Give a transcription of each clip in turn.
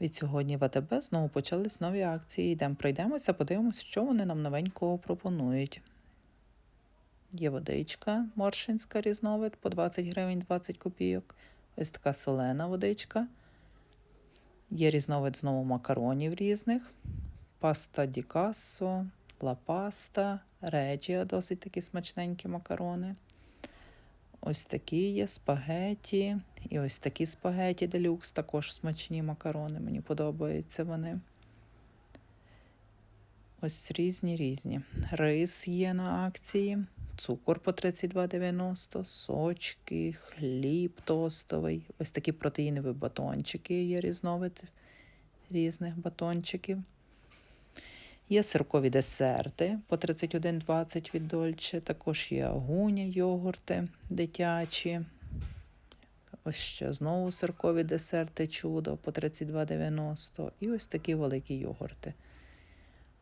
Від сьогодні в АТБ знову почались нові акції. Йдемо пройдемося, подивимося, що вони нам новенького пропонують. Є водичка моршинська різновид по 20 гривень 20 копійок. Ось така солена водичка. Є різновид знову макаронів різних. Паста ді кассо, ла реджіа, досить такі смачненькі макарони. Ось такі є спагеті. І ось такі спагеті делюкс, також смачні макарони. Мені подобаються вони. Ось різні різні. Рис є на акції, цукор по 32,90, сочки, хліб тостовий. Ось такі протеїнові батончики є різновид різних батончиків. Є сиркові десерти по 31,20 від Дольче. Також є агуня, йогурти дитячі. Ось ще знову сиркові десерти чудо по 32,90. І ось такі великі йогурти.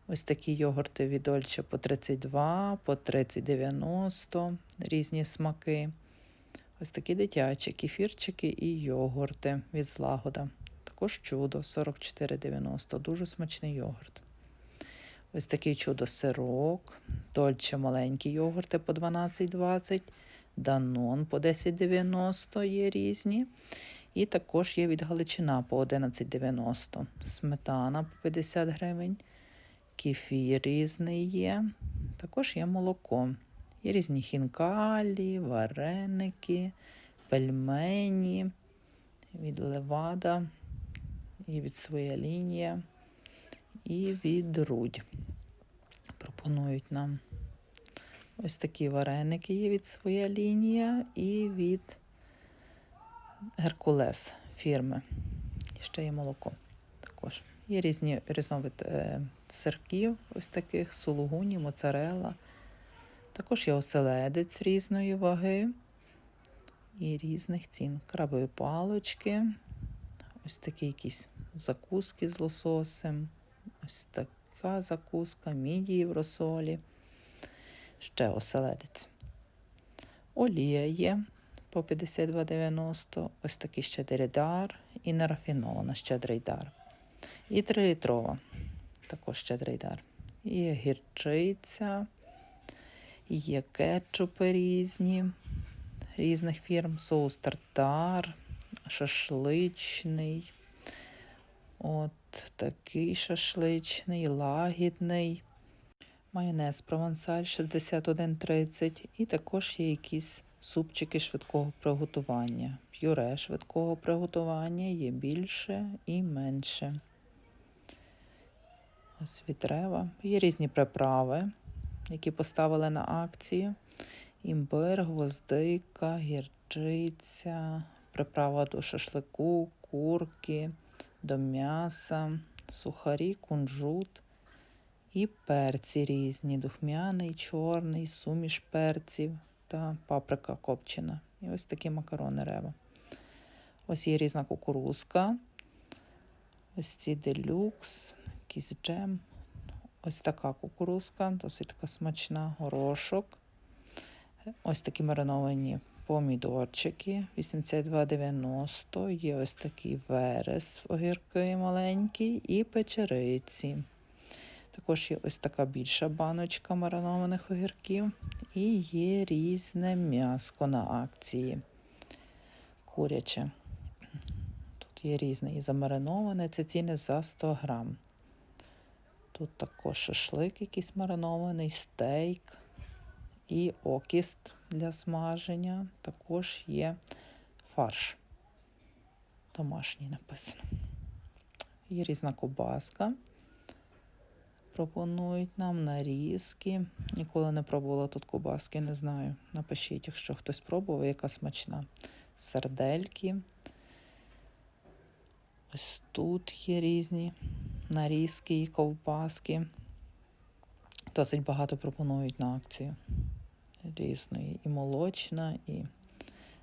Ось такі йогурти від Дольче по 32, по 30,90, різні смаки. Ось такі дитячі кефірчики і йогурти від злагода. Також чудо 44,90. Дуже смачний йогурт. Ось такий чудо сирок, Дольче маленькі йогурти по 12,20, Данон по 10,90 є різні. І також є від Галичина по 11,90. Сметана по 50 гривень. Кефір різний є. Також є молоко. Є різні хінкалі, вареники, пельмені, від левада, і від своя лінія, і від рудь. Пропонують нам ось такі вареники є від своя лінія і від Геркулес фірми. Ще є молоко також. Є різні різновид е, сирків, ось таких, сулугуні, моцарелла. Також є оселедець різної ваги і різних цін. Крабові палочки, ось такі якісь закуски з лососем, ось така закуска, мідії в розсолі, ще оселедець. Олія є по 52,90, ось такий щедрий дар і нерафінована щедрий дар. І 3-літрова, також щедрий дар. Є гірчиця, є кетчупи різні, різних фірм, соус тартар, шашличний. От такий шашличний, лагідний. Майонез провансаль 61,30. І також є якісь супчики швидкого приготування. П'юре швидкого приготування є більше і менше. Ось вітрева. Є різні приправи, які поставили на акцію. Імбир, гвоздика, гірчиця, приправа до шашлику, курки, до м'яса, сухарі, кунжут і перці різні. Духмяний, чорний, суміш перців та паприка копчена. І ось такі макарони рева. Ось є різна кукурузка. Ось ці делюкс, якийсь джем. Ось така кукурузка, досить така смачна, горошок. Ось такі мариновані помідорчики 82,90. Є ось такий верес огірки маленький і печериці. Також є ось така більша баночка маринованих огірків. І є різне м'яско на акції. Куряче. Тут є різне і замариноване, це ціни за 100 грам. Тут також шашлик якийсь маринований, стейк і окіст для смаження. Також є фарш. Домашній написано. Є різна кобаска. Пропонують нам нарізки. Ніколи не пробувала тут кобаски, не знаю. Напишіть, якщо хтось пробував, яка смачна. Сардельки. Ось тут є різні нарізки і ковбаски. Досить багато пропонують на акцію. Різної. І молочна, і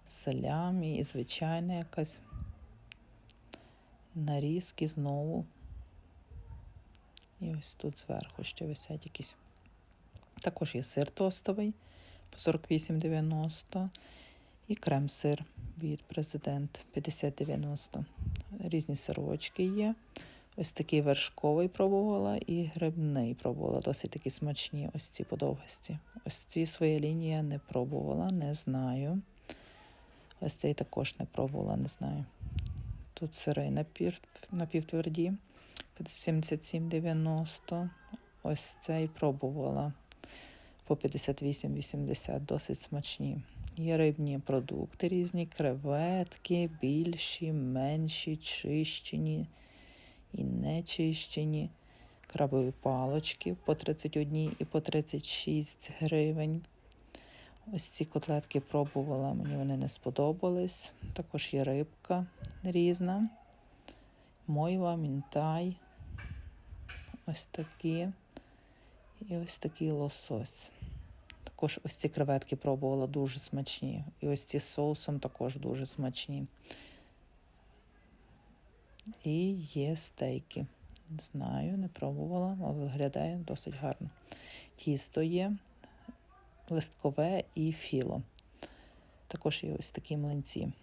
салямі, і звичайна якась. Нарізки знову. І ось тут зверху ще висять якісь. Також є сир тостовий по 48,90 і крем-сир від президент 50,90. різні сирочки є. Ось такий вершковий пробувала і грибний пробувала. Досить такі смачні ось ці подовгості. Ось ці своя лінія не пробувала, не знаю. Ось цей також не пробувала, не знаю. Тут сири напів, напівтверді 77,90. Ось цей пробувала по 58,80, досить смачні. Є рибні продукти різні, креветки, більші, менші, чищені і нечищені. Крабові палочки по 31 і по 36 гривень. Ось ці котлетки пробувала, мені вони не сподобались. Також є рибка різна. Мойва, мінтай. Ось такі. І ось такий лосось. Також ось ці креветки пробувала дуже смачні. І ось ці з соусом також дуже смачні. І є стейки. Не знаю, не пробувала, але виглядає досить гарно. Тісто є, листкове і філо. Також є ось такі млинці.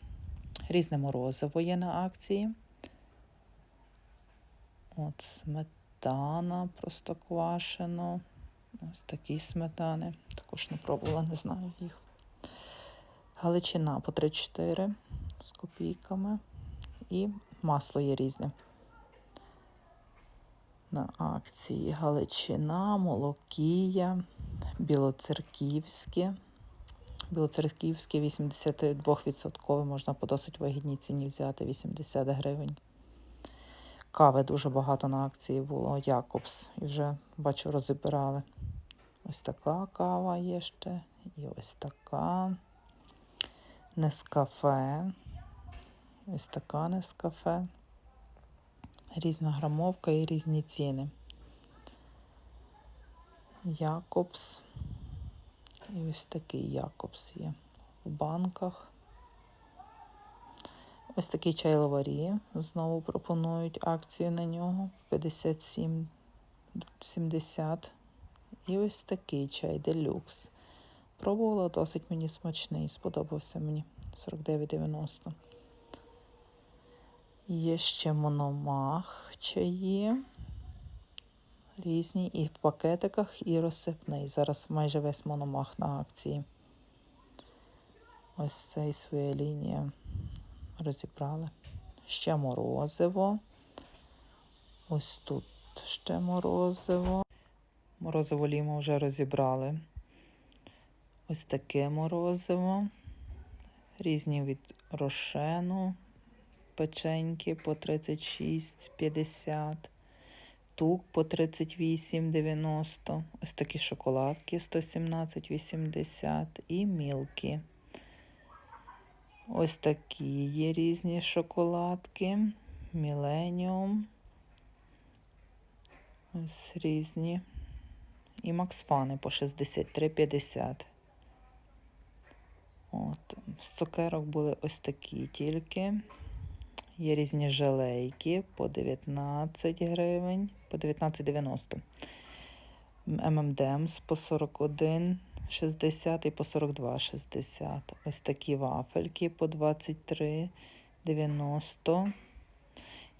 Різне морозиво є на акції. От сметана просто квашено. Ось такі сметани. Також не пробувала, не знаю їх. Галичина по 3-4 з копійками. І масло є різне. На акції Галичина, Молокія, Білоцерківське. Білоцерківське 82% можна по досить вигідній ціні взяти 80 гривень. Кави дуже багато на акції було. Якобс. І вже бачу, розібрали. Ось така кава є ще. І ось така. Нескафе. Ось така нескафе. Різна грамовка і різні ціни. Якобс. І ось такий Якобс є в банках. Ось такий чай лаварі. Знову пропонують акцію на нього 57,70. І ось такий чай делюкс. Пробувала досить мені смачний, сподобався мені 49,90. Є ще мономах чаї. Різні і в пакетиках, і розсипний. Зараз майже весь мономах на акції. Ось цей своя лінія розібрали. Ще морозиво. Ось тут ще морозиво. Морозиво лімо вже розібрали. Ось таке морозиво. Різні від рошену, печеньки по 36,50, тук по 38,90, ось такі шоколадки 117,80 і мілки. Ось такі є різні шоколадки. Міленіум. Ось різні. І Максфани по 63,50. От. З цукерок були ось такі тільки. Є різні желейки по 19 гривень, по 19,90. ММДМС по 41 60 і по 42,60. Ось такі вафельки по 23,90.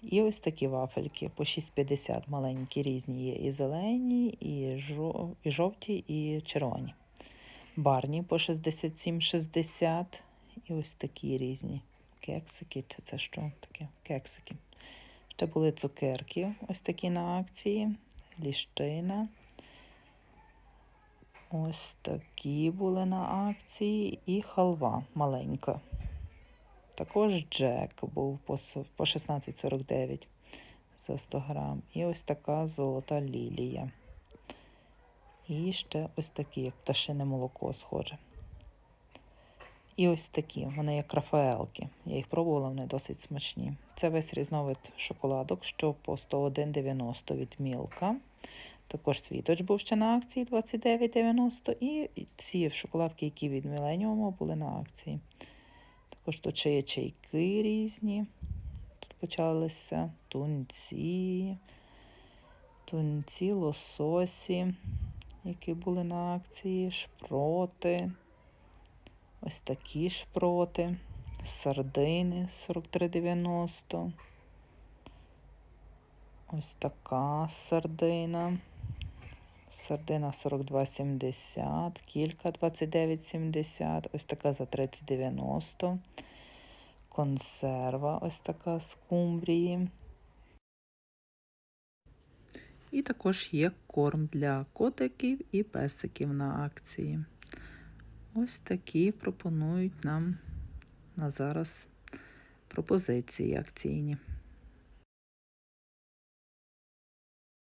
І ось такі вафельки по 6,50 маленькі, різні є. І зелені, і, жов... і жовті, і червоні. Барні по 67,60. І ось такі різні кексики. Чи це що таке? Кексики. Ще були цукерки, ось такі на акції, ліщина. Ось такі були на акції і халва маленька. Також джек був по 16,49 за 100 грам. І ось така золота лілія. І ще ось такі, як пташине молоко схоже. І ось такі, вони як рафаелки. Я їх пробувала, вони досить смачні. Це весь різновид шоколадок, що по 101,90 від мілка. Також світоч був ще на акції 29,90 і ці шоколадки, які від Міленіуму, були на акції. Також тут ще є чайки різні. Тут почалися тунці, тунці, лососі, які були на акції, шпроти. Ось такі шпроти, сардини 43,90. Ось така сардина. Сардина 42,70, кілька 29,70, ось така за 30,90. Консерва ось така з кумбрії. І також є корм для котиків і песиків на акції. Ось такі пропонують нам на зараз пропозиції акційні.